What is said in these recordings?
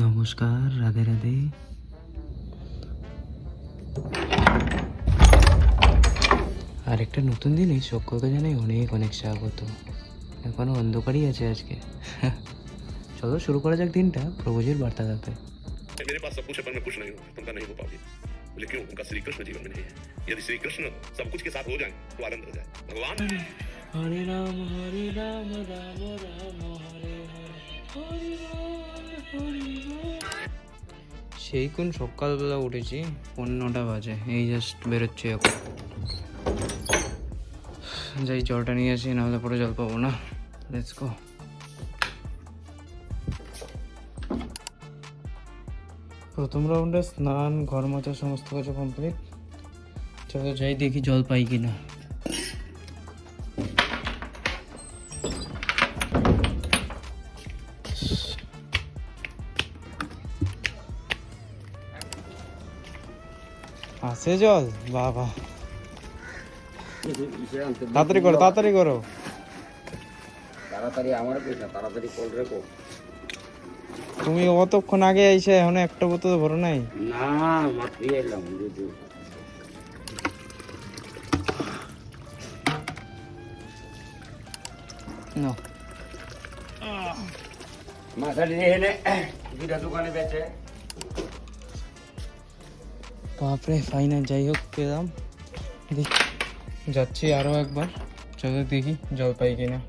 নমস্কার রাধে রাধে আর একটা নতুন দিনে সক্ষকে জানাই অনেক অনেক স্বাগত এখনো অন্ধকারই আছে আজকে চলো শুরু করা যাক দিনটা প্রভুজির বার্তা দাতে मेरे पास सब कुछ है पर मैं खुश नहीं हूँ तुम नहीं हो पाओगे बोले क्यों उनका श्री कृष्ण जीवन में नहीं है यदि श्री कृष्ण सब कुछ के साथ हो जाए तो आनंद हो जाए भगवान হরে রাম হরে রাম রাম রাম হরে হরে হরে রাম হরে রাম সেই কোন সকালবেলা উঠেছি। পনেরোটা বাজে, এই জাস্ট বেরোচ্ছি এখন। যাই জলটা নিয়ে আসি, নাহলে পরে জল পাবো না। লেটস গো প্রথম রাউন্ডে স্নান, ঘর মোছা, সমস্ত কিছু কমপ্লিট চলো যাই দেখি জল পাই কিনা। আছে জল বাবা। তাড়াতাড়ি করো তাড়াতাড়ি করো। তাড়াতাড়ি আমার তাড়াতাড়ি কল রেখো। তুমি অতক্ষণ আগে এসে এখন একটা বোতল ভরো নাই? না মাত্র এলাম দুধ না। মাথাটি দেখে নে দুটা দোকানে বেচে। বাপরে ফাইনাল যাই হোক পেলাম। দেখ- যাচ্ছি আরও একবার। চলো দেখি জল পাই কিনা।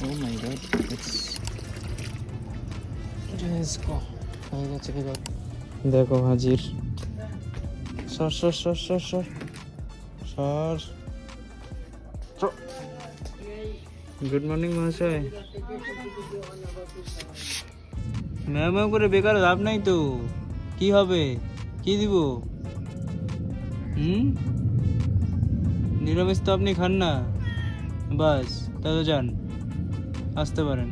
Oh my god, দেখো হাজির। সর সর সর সর সর। সর। গুড মর্নিং মহাশয়। ম্যাম ম্যাম করে বেকার, লাভ নাই তো। কি হবে? কি দিব? হুম? নিরামিষ তো আপনি খান না। বাস, তাহলে যান। আসতে পারেন।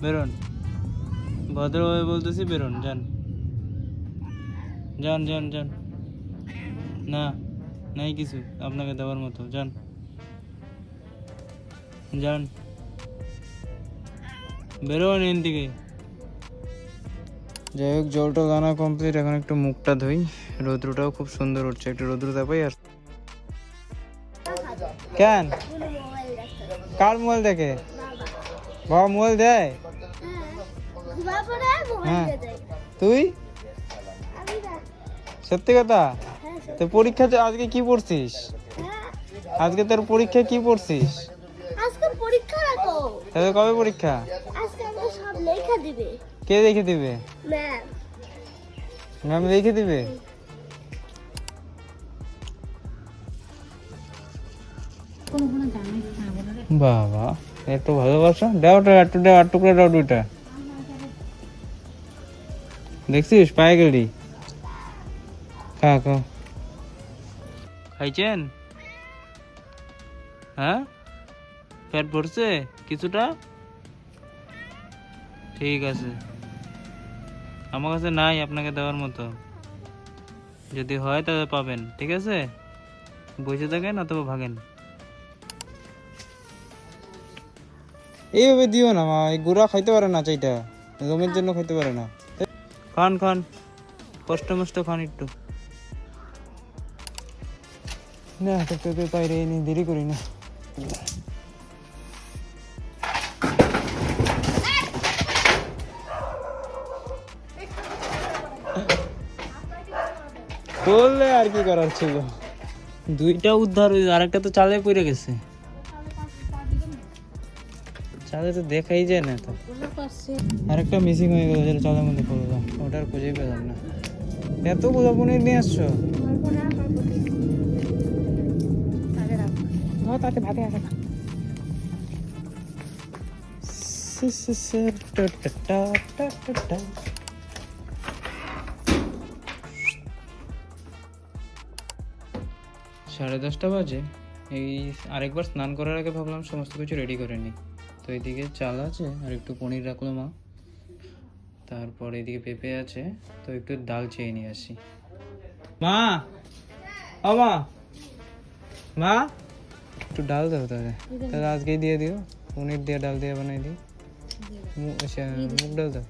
বেরোন। ভদ্রভাবে বলতেছি, বেরোন, যান। যান যান যান। না, নাই কিছু। আপনাকে দেওয়ার মতো। যান। যান বেরোন এন থেকে যাই হোক জলটা দানা কমপ্লিট এখন একটু মুখটা ধুই। রৌদ্রটাও খুব সুন্দর উঠছে একটু রৌদ্র দেখাই আর কেন? কার মোবাইল দেখে? বাবা মোবাইল দেয়? হ্যাঁ। তুই? সত্যি কথা? তো পরীক্ষাতে আজকে কি পড়ছিস? আজকে তোর পরীক্ষা কি পড়ছিস? পরীক্ষা তাহলে কবে পরীক্ষা? আজকে আমরা সব লেখা দিবে। কে দেখে দিবে? ম্যাম। ম্যাম লিখে দিবে? বাবা এত ভালোবাসা? দাও ওটা একটু দাও আর টুকরা দাও দুইটা। দেখছিস? পায়ে গেলি খা খা। খাইছেন? হ্যাঁ? পেট ভরছে কিছুটা? ঠিক আছে। আমার কাছে নাই আপনাকে দেওয়ার মতো। যদি হয় তাহলে পাবেন ঠিক আছে? বসে থাকেন অথবা ভাগেন। এইভাবে দিও না মা এই গুড়া খাইতে পারে না চাইটা। গমের জন্য খাইতে পারে না। খান খান। কষ্ট মষ্ট খান একটু। না তো বাইরে নি দেরি করি না। বললে আর কি করার ছিল? দুইটা উদ্ধার হয়েছে আরেকটা তো চালে পড়ে গেছে। চালে তো দেখাই যায় না তো। আরেকটা মিসিং হয়ে গেল যেটা চালের মধ্যে পড়ল ওটা আর খুঁজেই পেলাম না। এত গোলা পনির নিয়ে আসছো? তাতে ভাতে আসে না সাড়ে দশটা বাজে। এই আরেকবার স্নান করার আগে ভাবলাম সমস্ত কিছু রেডি করে নিই। তো এদিকে চাল আছে আর একটু পনির রাখল মা। তারপর এদিকে পেঁপে আছে, তো একটু ডাল চেয়ে নিয়ে আসি। মা! ও মা! একটু ডাল দাও তাহলে। তাহলে আজকেই দিয়ে দিও। পনির দিয়ে ডাল দিয়ে বানাই দিই। মুগ ডাল দাও।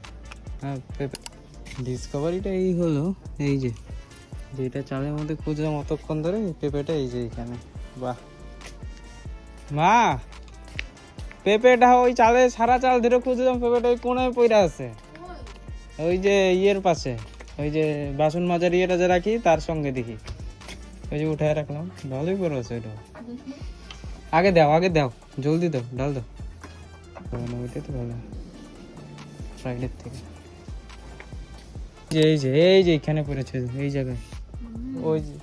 হ্যাঁ পেঁপে ডিসকভারিটা এই হলো, এই যে যেটা চালের মধ্যে খুঁজলাম অতক্ষণ ধরে, পেঁপেটা এই যে এখানে বাহ। মা, পেঁপেটা ওই চালে সারা চাল ধরে খুঁজলাম, পেঁপেটা ওই কোনায় পইরা আছে। ওই যে ইয়ের পাশে, ওই যে বাসন মাজার ইয়েটা যে রাখি, তার সঙ্গে দেখি। ওই যে উঠায় রাখলাম, ভালোই করে আছে ওইটা। আগে দাও আগে দাও, জলদি দাও, ডাল দাও। ওইটাই তো ভালো। ফ্রাইডের থেকে। এই যে এই যে এখানে পড়েছে, এই জায়গায়। ওই যে।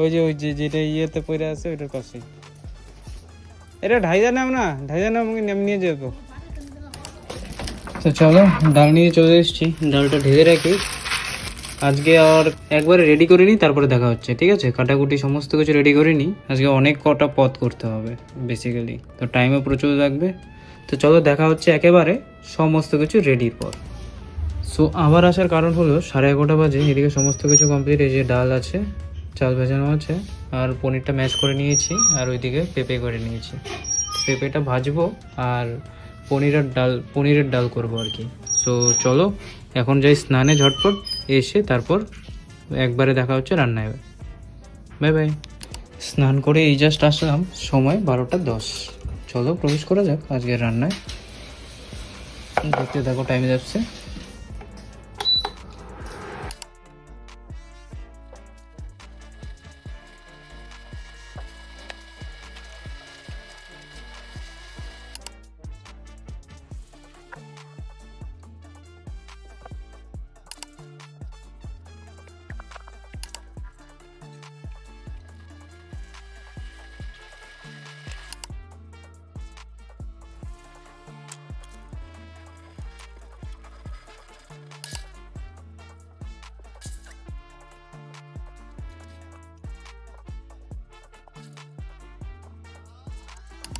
ওই যে ওই যে, যেটা ইয়েতে পড়ে আছে, ওইটার পাশে। এটা ঢাইজা নাম না? ঢাইজা নাম নিয়ে যাব। তো চলো, ডাল নিয়ে চলে এসেছি। ডালটা ঢেলে রাখি। আজকে আর একবারে রেডি করে নিই, তারপরে দেখা হচ্ছে, ঠিক আছে? কাটাকুটি সমস্ত কিছু রেডি করে নিই। আজকে অনেক কটা পথ করতে হবে বেসিক্যালি তো টাইমও প্রচুর লাগবে। তো চলো, দেখা হচ্ছে একেবারে সমস্ত কিছু রেডির পর সো আবার আসার কারণ হলো সাড়ে এগারোটা বাজে, এদিকে সমস্ত কিছু কমপ্লিট এই যে ডাল আছে, চাল ভেজানো আছে, আর পনিরটা ম্যাশ করে নিয়েছি, আর ওইদিকে পেঁপে করে নিয়েছি। পেঁপেটা ভাজবো, আর পনিরের ডাল পনিরের ডাল করব আর কি। সো চলো, এখন যাই স্নানে ঝটপট, এসে তারপর একবারে দেখা হচ্ছে রান্নায়। বাই বাই স্নান করে এই জাস্ট আসলাম, সময় বারোটা দশ। চলো, প্রবেশ করা যাক আজকের রান্নায়। দেখতে দেখো টাইম যাচ্ছে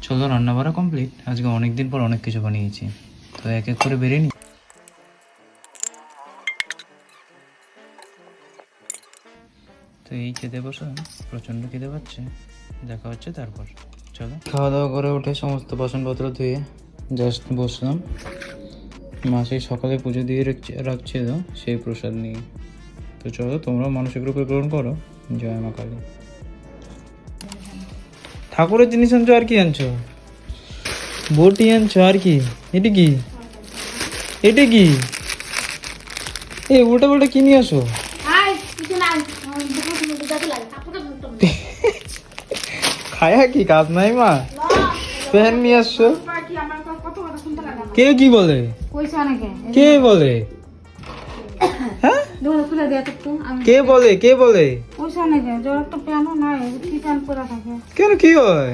চলো রান্না বাড়া কমপ্লিট আজকে অনেক দিন পর অনেক কিছু বানিয়েছি। তো এক এক করে বেরিয়ে নি তো এই খেতে বসলাম প্রচণ্ড খেতে পাচ্ছে। দেখা হচ্ছে তারপর। চলো। খাওয়া দাওয়া করে উঠে সমস্ত বাসনপত্র ধুয়ে জাস্ট বসলাম। মা সেই সকালে পুজো দিয়ে রাখছে রাখছিল সেই প্রসাদ নিয়ে। তো চলো, তোমরাও মানসিক রূপে গ্রহণ করো। জয় মা কালী। ঠাকুরের জিনিস আনছো আর কি আনছো? বটি আনছো আর কি? এটা কি? এটা কি? এ উল্টা পাল্টা কি নিয়ে আসো? খায়া কি? কাজ নাই মা? প্যান নিয়ে আসছো? কে কি বলে? কে বলে? কে বলে? কে বলে? কেন? কি হয়।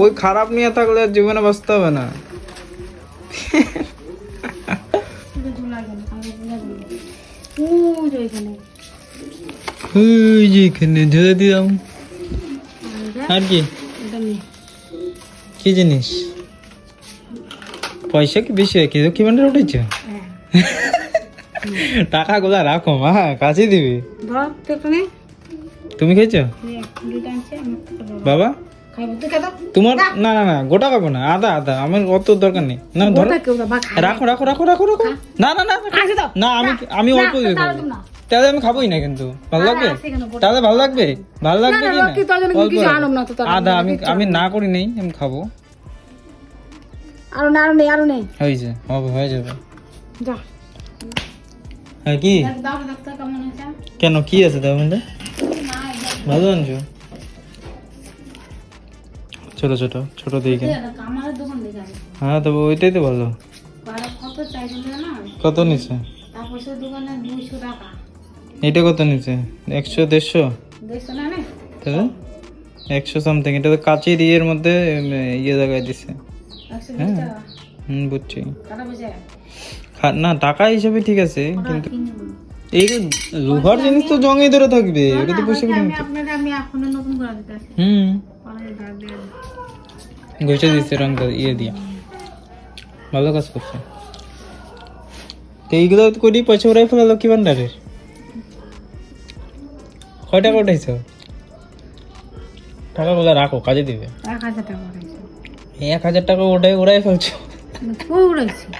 ওই খারাপ নিয়ে থাকলে জীবনে বাঁচতে হবে না। এখানে। ধরে দিলাম। আর কি? কি জিনিস? পয়সা কি বেশি কি কি ভান্ডার উঠেছে? টাকা গুলা রাখো মা কাছে দিবি। তুমি খেয়েছো? ধরো। বাবা? তোমার না না না গোটা খাব না আদা আদা আমার অত দরকার নেই। না ধরো। রাখো রাখো রাখো রাখো রাখো। না না না না, আমি আমি অল্প দিয়ে তাহলে খাব। তাহলে আমি খাবোই না কিন্তু। ভালো লাগবে? তাহলে ভালো লাগবে? ভালো লাগবে কি না? আদা আমি আমি না। করি নেই আমি খাব। আরও না আরও নেই আরও নেই। হয়েছে হবে হয়ে যাবে। যা। হ্যাঁ কি? কেন কি আছে তার মধ্যে? ভালো আনছো? ছোট ছোট ছোট আসি হ্যাঁ তবে ওইটাই তো ভালো। কত নিছে? এটা কত নিছে? একশো দেড়শো? তাহলে? একশো সামথিং এটা তো কাঁচের ইয়ের মধ্যে ইয়ে জায়গায় দিছে। হ্যাঁ। হুম বুঝছি। না টাকা হিসেবে ঠিক আছে কিন্তু এই লোহার জিনিস তো জঙ্গি ধরে থাকবে এটা তো পয়সা করে আপনাকে আমি এখনও নতুন করে দিতে আসি হুম। ঘষে দিচ্ছে রং ইয়ে দিয়া। ভালো কাজ করছে। তো এইগুলো করি পয়সা উড়াই ফেলালো কি ভান্ডারের। কয় টাকা উঠাইছো? টাকাগুলো রাখো কাজে দিবে। এক হাজার টাকা এক হাজার টাকা ওটাই ওরাই ফেলছো।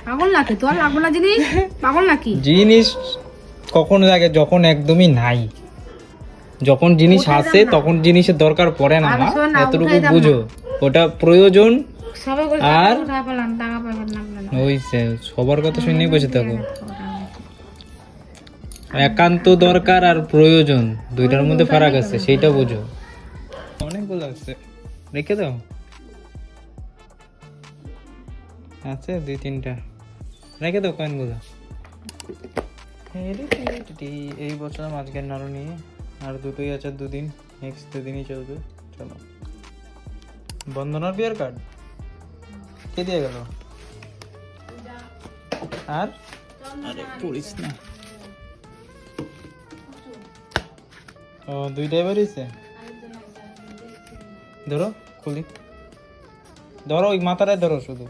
পাগল নাকি? তোর লাগবো না জিনিস পাগল নাকি? জিনিস কখন লাগে যখন একদমই নাই। যখন জিনিস আসে তখন জিনিসের দরকার পড়ে না মা। এতটুকু। বুঝো। ওটা প্রয়োজন আর? ওই সে- সবার কথা শুনেই বসে থাকো। একান্ত দরকার আর প্রয়োজন। দুইটার মধ্যে ফারাক আছে সেইটা বুঝো। অনেকগুলো আছে। রেখে দাও। আছে দুই তিনটা। রেখে দাও কয়েনগুলো এই বছর আজকের নাড়ু নিয়ে আর দুটোই আছে দুদিন নেক্সট দুদিনই চলবে চলো। বন্ধনার বিয়ার কার্ড কে দিয়ে গেল? আর? আরে পড়িস না। ও দুইটাই বেরিয়েছে? ধরো খুলি। ধরো ওই মাথাটায় ধরো শুধু।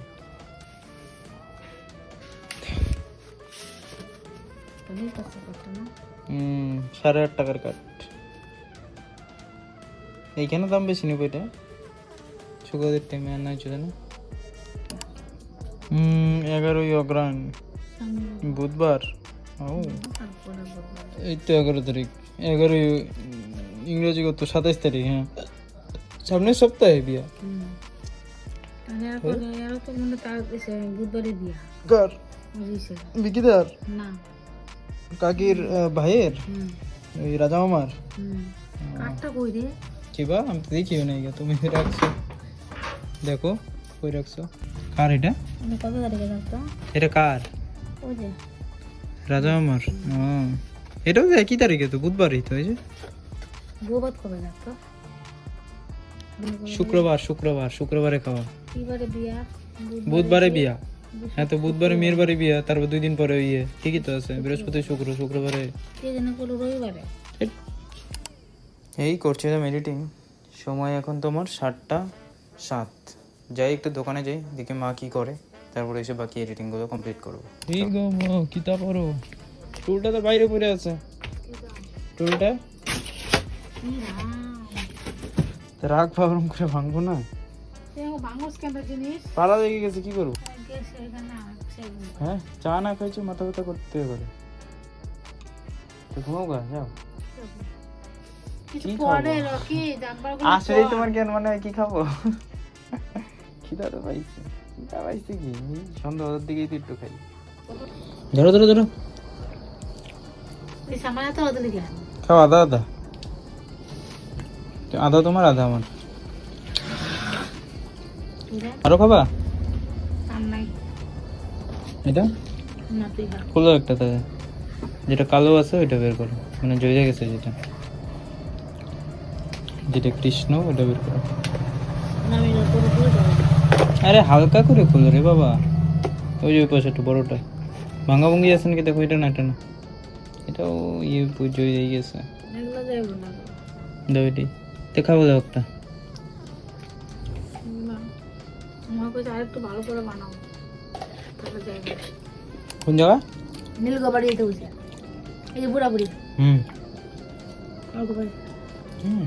হুম সাড়ে আট টাকার কাঠ এইখানে দাম বেশি নেব এটা। সুগাদের টাইমে আর নাই ছিল না। হুম এগারোই অগ্রাণ। বুধবার? ও। এই তো এগারো তারিখ। এগারোই ইংরেজি কত সাতাইশ তারিখ হ্যাঁ। সামনের সপ্তাহে বিয়া। বুধবারে বিয়া। বিকিদার না। কাকির ভাইয়ের? ওই রাজা মামার? কাঠটা কই রে? কি বা? আমি তো দেখিও নাই গা, তুমি রাখছো। দেখো কই রাখছো? কার এটা? আমি কবে এটা কার? ওই যে। রাজা মামার? ও। এটাও তো একই তারিখে তো বুধবারই তো এই যে। গোবাদ কবে থাকতো শুক্রবার শুক্রবার শুক্রবারে খাওয়া। বিয়া বুধবারে বিয়া। হ্যাঁ তো বুধবারে মেয়ের বাড়ি বিয়া তারপর দুই দিন পরে ইয়ে ঠিকই তো আছে বৃহস্পতি শুক্র শুক্রবারে। কে রবিবারে? এই করছিলাম এডিটিং সময় এখন তোমার সাতটা সাত। যাই একটু দোকানে যাই দেখি মা কি করে। তারপরে এসে বাকি এডিটিংগুলো কমপ্লিট করব। ঠিক গো কিতা করো? টুলটা তো বাইরে পড়ে আছে। টুলটা রাগ ভাবরম করে ভাঙবো না? বাংলাদেশ কেন জিনিস? পাড়া লেগে গেছে কি করব? হ্যাঁ চা না খাইছো মাথা ব্যথা করতে পারে। তো ঘুমাও গা যাও। আসলে তোমার মানে কি খাব? খিদা তো পাইছে। খিদা পাইছে কি? এই সন্ধ্যা হওয়ার দিকেই তো একটু খাই। ধরো ধরো ধরো। এই সামান্য তো ওদের দিকে। খাও আদা আদা। তো আদা তোমার আদা আমার। আরও খাবা? এটা? খুলো একটা তাহলে যেটা কালো আছে ওইটা বের করো। মানে জয়ে গেছে যেটা। যেটা কৃষ্ণ ওটা বের করো। আরে হালকা করে খুলো রে বাবা। ওই যে ওই পাশে একটু বড়টা। ভাঙ্গা ভঙ্গি আছে নাকি? দেখো এটা না এটা না। এটাও ইয়ে পুজো হয়ে গেছে। যাব দাও এটি একটা। করছে আরেকটু ভালো করে বানাবো তারপর যাইবে কোন জায়গা? নীলগা বাড়ি যেতে বসে এই যে বুড়া বুড়ি হুম হুম।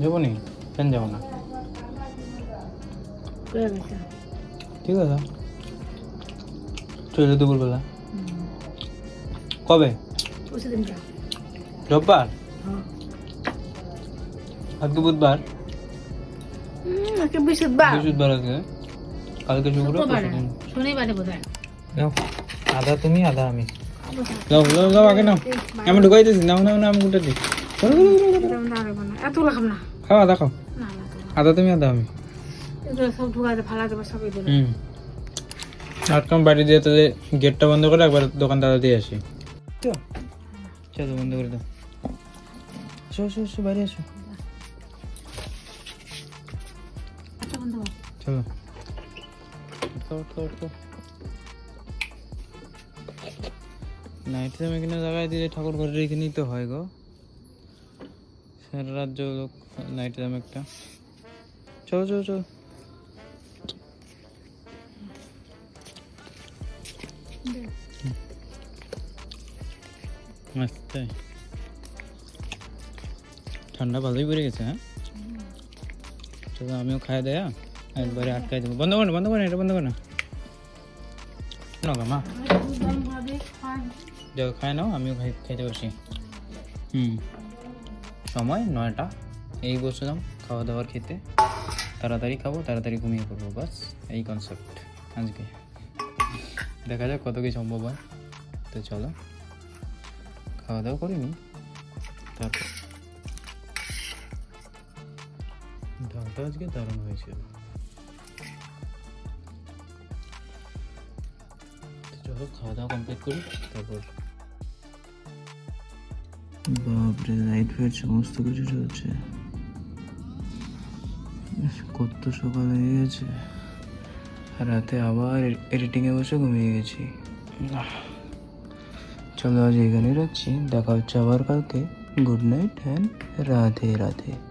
যাব নি? কেন যাব না? ঠিক আছে। চলে দুপুরবেলা কবে? রোববার? হ্যাঁ। আজকে বুধবার? আজকে বৃহস্পতিবার বৃহস্পতিবার আছে কালকে শুক্র শনিবারে বোধ হয় নাও আদা তুমি আদা আমি। যাও যাও যাও আগে নাও। আমি ঢুকাই দিয়েছি নাও নাও না আমি গুটা দিই। এতগুলো খাম না। খাও আদা খাও। না না আদা তুমি আদা আমি। সব ঢুকাতে হুম। আটকাম বাড়ি দিয়ে তাহলে গেটটা বন্ধ করে একবার দোকান দাদা দিয়ে আসি। চলো। বন্ধ করে দাও। এসো বাইরে এসো চলো। নাইট টাইম এখানে জায়গায় দিলে ঠাকুর ঘরের এখানেই তো হয় গো সারা রাজ্য লোক নাইট টাইম একটা চলো চলো চলো ঠান্ডা ভালোই পড়ে গেছে হ্যাঁ চলো আমিও খাই দেয়া, একবারে আটকাই দেবো। বন্ধ করো বন্ধ করো এটা বন্ধ করো না। মা। দেখো খাই নাও, আমিও খাই, খাইতে বসি। হুম, সময় নয়টা। এই বসলাম খাওয়া দাওয়ার খেতে। তাড়াতাড়ি খাব, তাড়াতাড়ি ঘুমিয়ে পড়ব, বাস। এই কনসেপ্ট আজকে। দেখা যাক কত কি সম্ভব হয়। তো চলো, খাওয়া দাওয়া করিনি তারপর ডালটা আজকে, দারুণ হয়েছিল চলো খাওয়া দাওয়া কমপ্লিট করি, তারপর। বাপরে লাইট ফাইট সমস্ত কিছু চলছে। কত সকাল হয়ে গেছে। রাতে আবার এডিটিংয়ে বসে ঘুমিয়ে গেছি। চলো, আজ এখানেই রাখছি। দেখা হচ্ছে আবার কালকে। Good night and Radhe Radhe.